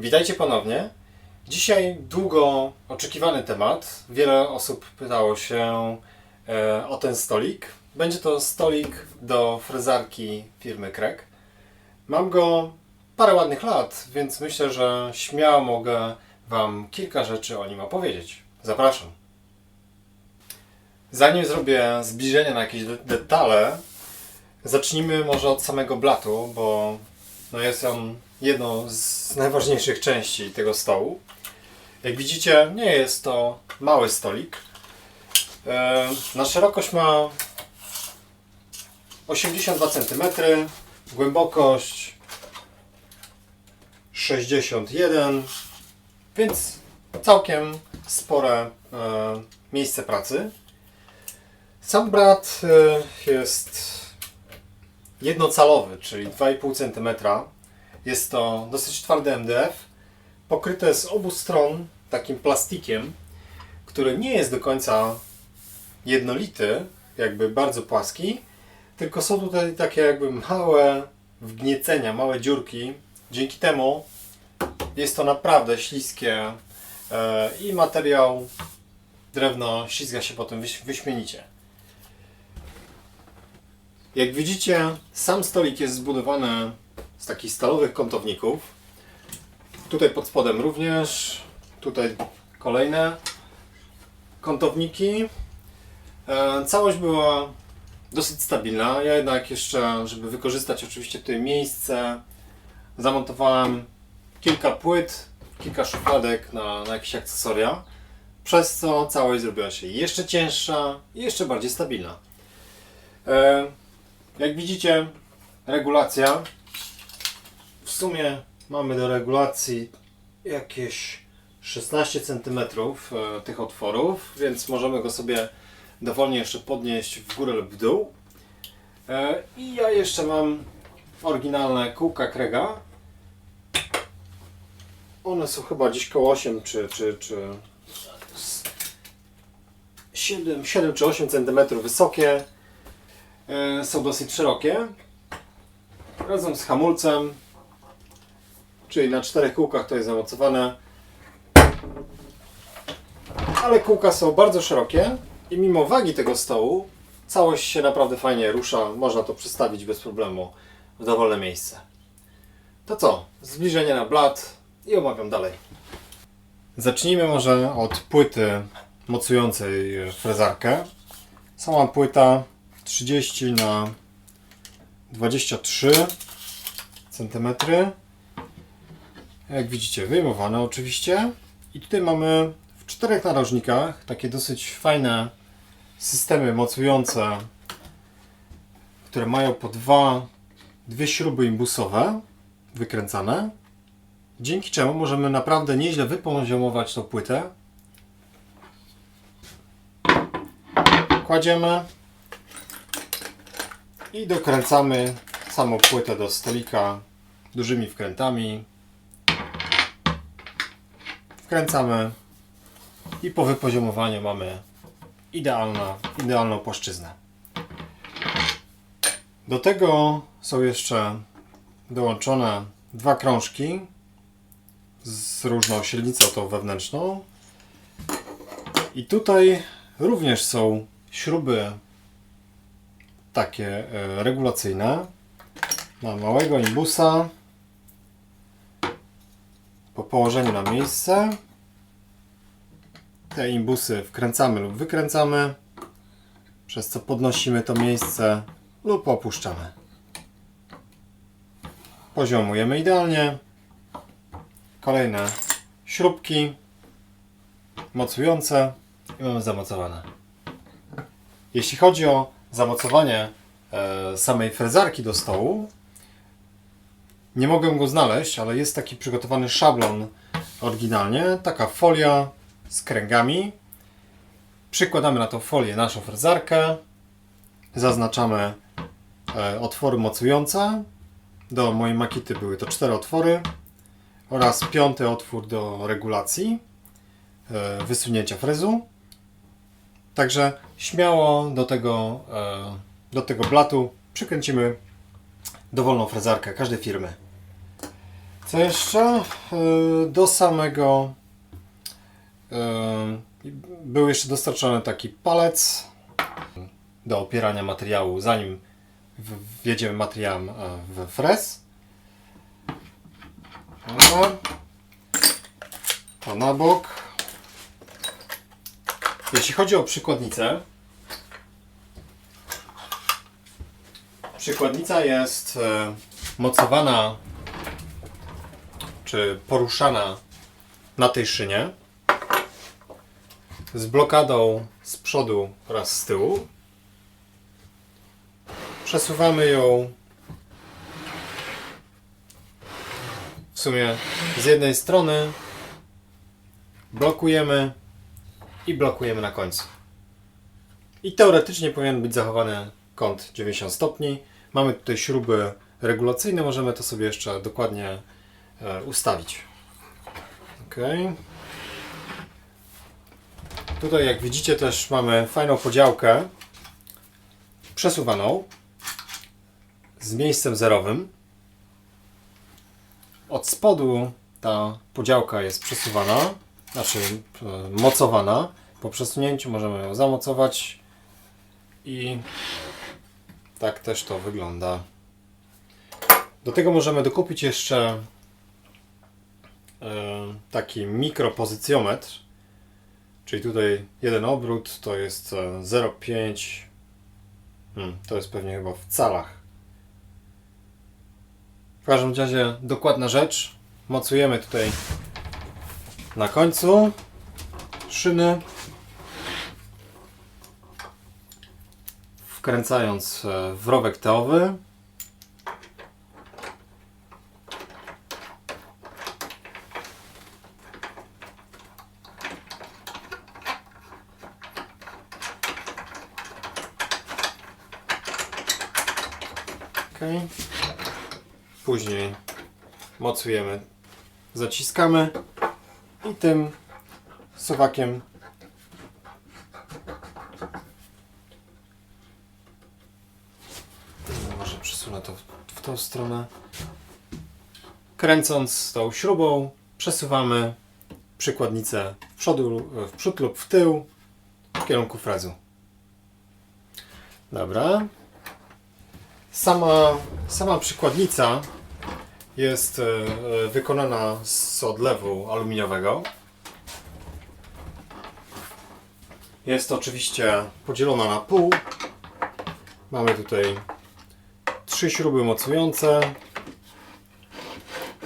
Witajcie ponownie. Dzisiaj długo oczekiwany temat. Wiele osób pytało się e, o ten stolik. Będzie to stolik do frezarki firmy Krek. Mam go parę ładnych lat, więc myślę, że śmiało mogę Wam kilka rzeczy o nim opowiedzieć. Zapraszam. Zanim zrobię zbliżenie na jakieś de- detale, zacznijmy może od samego blatu, bo no jest on jedną z najważniejszych części tego stołu. Jak widzicie, nie jest to mały stolik. E, Na szerokość ma 82 cm, głębokość 61, więc całkiem spore e, miejsce pracy. Sam brat e, jest jednocalowy, czyli 2,5 cm. Jest to dosyć twardy MDF, pokryte z obu stron takim plastikiem, który nie jest do końca jednolity, jakby bardzo płaski, tylko są tutaj takie jakby małe wgniecenia, małe dziurki. Dzięki temu jest to naprawdę śliskie e, i materiał drewno ślizga się potem wyś- wyśmienicie. Jak widzicie, sam stolik jest zbudowany z takich stalowych kątowników. Tutaj pod spodem również. Tutaj kolejne kątowniki. E, Całość była dosyć stabilna. Ja jednak jeszcze, żeby wykorzystać oczywiście tutaj miejsce, zamontowałem kilka płyt, kilka szufladek na, na jakieś akcesoria, przez co całość zrobiła się jeszcze cięższa i jeszcze bardziej stabilna. E, Jak widzicie, regulacja. Sumie mamy do regulacji jakieś 16 cm e, tych otworów, więc możemy go sobie dowolnie jeszcze podnieść w górę lub w dół. E, I ja jeszcze mam oryginalne kółka Krega. One są chyba gdzieś koło 8 czy, czy, czy 7, 7 czy 8 cm wysokie. E, Są dosyć szerokie. Razem z hamulcem, czyli na czterech kółkach to jest zamocowane. Ale kółka są bardzo szerokie i mimo wagi tego stołu całość się naprawdę fajnie rusza. Można to przestawić bez problemu w dowolne miejsce. To co? Zbliżenie na blat i omawiam dalej. Zacznijmy może od płyty mocującej frezarkę. Sama płyta 30 na 23 cm. Jak widzicie, wyjmowane oczywiście. I tutaj mamy w czterech narożnikach takie dosyć fajne systemy mocujące, które mają po dwa, dwie śruby imbusowe wykręcane. Dzięki czemu możemy naprawdę nieźle wypoziomować tą płytę. Kładziemy i dokręcamy samą płytę do stolika dużymi wkrętami. Wkręcamy i po wypoziomowaniu mamy idealna, idealną płaszczyznę. Do tego są jeszcze dołączone dwa krążki z różną średnicą tą wewnętrzną. I tutaj również są śruby takie e, regulacyjne. Mam małego imbusa po położeniu na miejsce. Te imbusy wkręcamy lub wykręcamy, przez co podnosimy to miejsce lub opuszczamy. Poziomujemy idealnie. Kolejne śrubki mocujące i mamy zamocowane. Jeśli chodzi o zamocowanie e, samej frezarki do stołu, nie mogę go znaleźć, ale jest taki przygotowany szablon oryginalnie, taka folia z kręgami. Przykładamy na tą folię naszą frezarkę, zaznaczamy e, otwory mocujące. Do mojej makity były to cztery otwory oraz piąty otwór do regulacji e, wysunięcia frezu. Także śmiało do tego, e, do tego blatu przykręcimy dowolną frezarkę każdej firmy. Co jeszcze? E, Do samego e, był jeszcze dostarczony taki palec do opierania materiału, zanim w- wjedziemy materiałem e, we frez. To na bok. Jeśli chodzi o przykładnicę, przykładnica jest e, mocowana czy poruszana na tej szynie z blokadą z przodu oraz z tyłu. Przesuwamy ją w sumie z jednej strony, blokujemy i blokujemy na końcu. I teoretycznie powinien być zachowany kąt 90 stopni. Mamy tutaj śruby regulacyjne, możemy to sobie jeszcze dokładnie e, ustawić. Ok. Tutaj jak widzicie też mamy fajną podziałkę przesuwaną z miejscem zerowym. Od spodu ta podziałka jest przesuwana, znaczy e, mocowana. Po przesunięciu możemy ją zamocować i tak też to wygląda. Do tego możemy dokupić jeszcze e, taki mikropozycjometr, czyli tutaj jeden obrót to jest e, 0,5 hmm, to jest pewnie chyba w calach. W każdym razie dokładna rzecz. Mocujemy tutaj na końcu szyny. Wkręcając e, w rowek teowy. Okay. Później mocujemy, zaciskamy i tym suwakiem No, może przesunę to w, w tą stronę. Kręcąc tą śrubą przesuwamy przykładnicę w, w przód lub w tył w kierunku frezu. Dobra. Sama, sama przykładnica jest e, wykonana z odlewu aluminiowego. Jest oczywiście podzielona na pół. Mamy tutaj trzy śruby mocujące.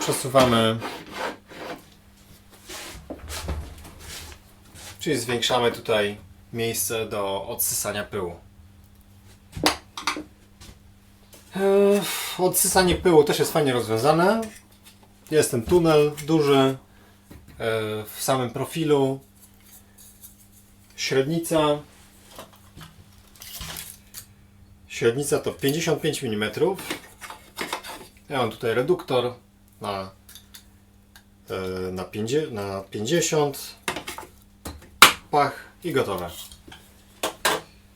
Przesuwamy, czyli zwiększamy tutaj miejsce do odsysania pyłu. Eee, Odsysanie pyłu też jest fajnie rozwiązane. Jest ten tunel duży e, w samym profilu. Średnica. Średnica to 55 mm. Ja mam tutaj reduktor na, e, na, 50, na 50. Pach i gotowe.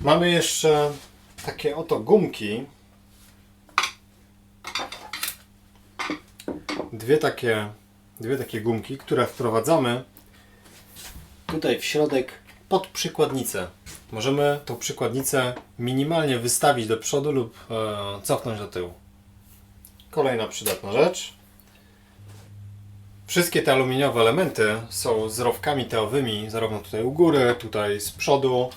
Mamy jeszcze takie oto gumki. Dwie takie, dwie takie gumki, które wprowadzamy tutaj w środek pod przykładnicę. Możemy tą przykładnicę minimalnie wystawić do przodu lub e, cofnąć do tyłu. Kolejna przydatna rzecz. Wszystkie te aluminiowe elementy są z rowkami teowymi, zarówno tutaj u góry, tutaj z przodu.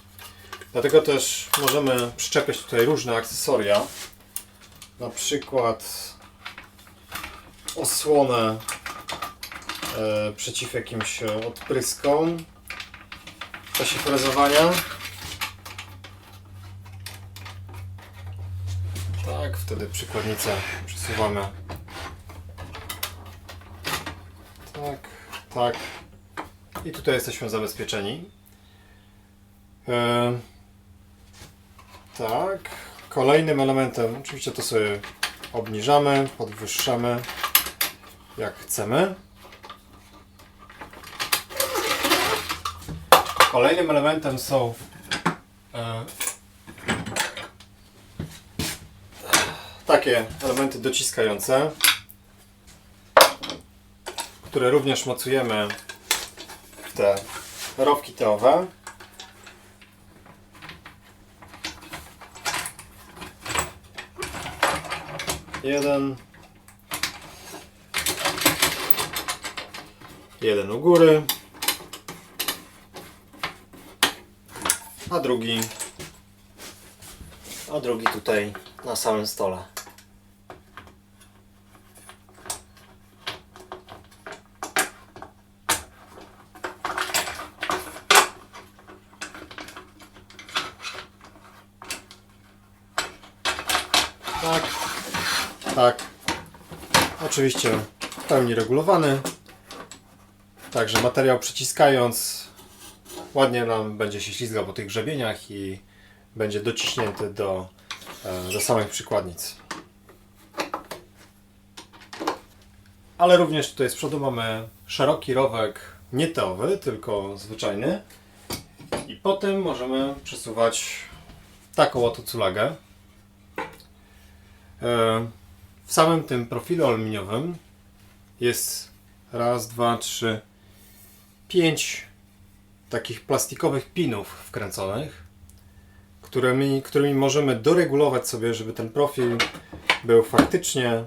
Dlatego też możemy przyczepiać tutaj różne akcesoria. Na przykład osłonę e, przeciw jakimś odpryskom w czasie frezowania. Tak, wtedy przykładnicę przesuwamy. Tak, tak. I tutaj jesteśmy zabezpieczeni. E, tak. Kolejnym elementem, oczywiście to sobie obniżamy, podwyższamy jak chcemy. Kolejnym elementem są takie elementy dociskające. które również mocujemy w te rowki teowe. Jeden. Jeden u góry. A drugi. A drugi tutaj na samym stole. Tak. Tak. Oczywiście w pełni regulowany. Także materiał przyciskając ładnie nam będzie się ślizgał po tych grzebieniach i będzie dociśnięty do, do samych przykładnic. Ale również tutaj z przodu mamy szeroki rowek nie teowy, tylko zwyczajny. I potem możemy przesuwać taką oto culagę. E, W samym tym profilu aluminiowym jest raz, dwa, trzy, pięć takich plastikowych pinów wkręconych, którymi, którymi możemy doregulować sobie, żeby ten profil był faktycznie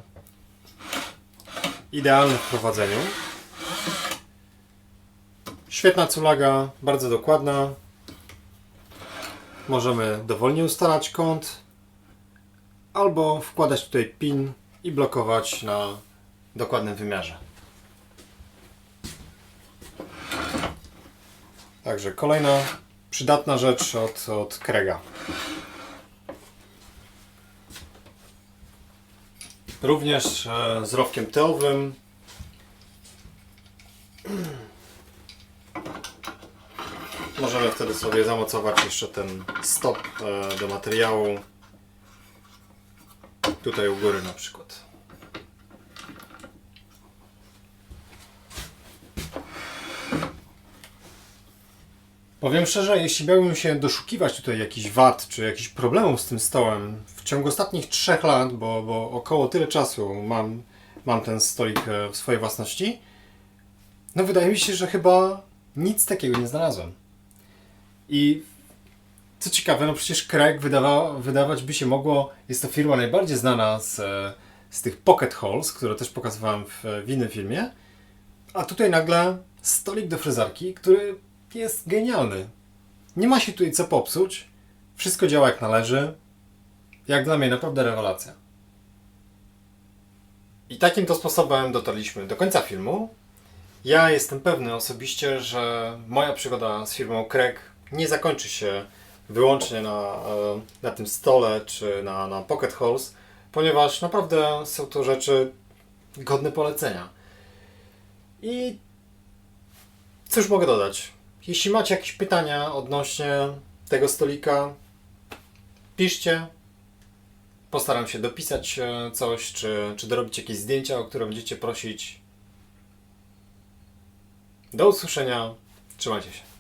idealny w prowadzeniu. Świetna culaga, bardzo dokładna. Możemy dowolnie ustalać kąt, albo wkładać tutaj pin i blokować na dokładnym wymiarze. Także kolejna przydatna rzecz od, od Krega. Również e, z rowkiem teowym. Możemy wtedy sobie zamocować jeszcze ten stop e, do materiału. Tutaj u góry na przykład. Powiem szczerze, jeśli miałbym się doszukiwać tutaj jakichś wad czy jakichś problemów z tym stołem w ciągu ostatnich trzech lat, bo, bo około tyle czasu mam, mam ten stolik e, w swojej własności, no wydaje mi się, że chyba nic takiego nie znalazłem. I co ciekawe, no przecież Craig wydawa, wydawać by się mogło, jest to firma najbardziej znana z, e, z tych pocket holes, które też pokazywałem w, w innym filmie. A tutaj nagle stolik do fryzarki, który jest genialny. Nie ma się tutaj co popsuć. Wszystko działa jak należy. Jak dla mnie naprawdę rewelacja. I takim to sposobem dotarliśmy do końca filmu. Ja jestem pewny osobiście, że moja przygoda z firmą Craig nie zakończy się wyłącznie na, e, na tym stole czy na, na Pocket Holes, ponieważ naprawdę są to rzeczy godne polecenia. I cóż mogę dodać? Jeśli macie jakieś pytania odnośnie tego stolika, piszcie. Postaram się dopisać e, coś, czy, czy dorobić jakieś zdjęcia, o które będziecie prosić. Do usłyszenia. Trzymajcie się.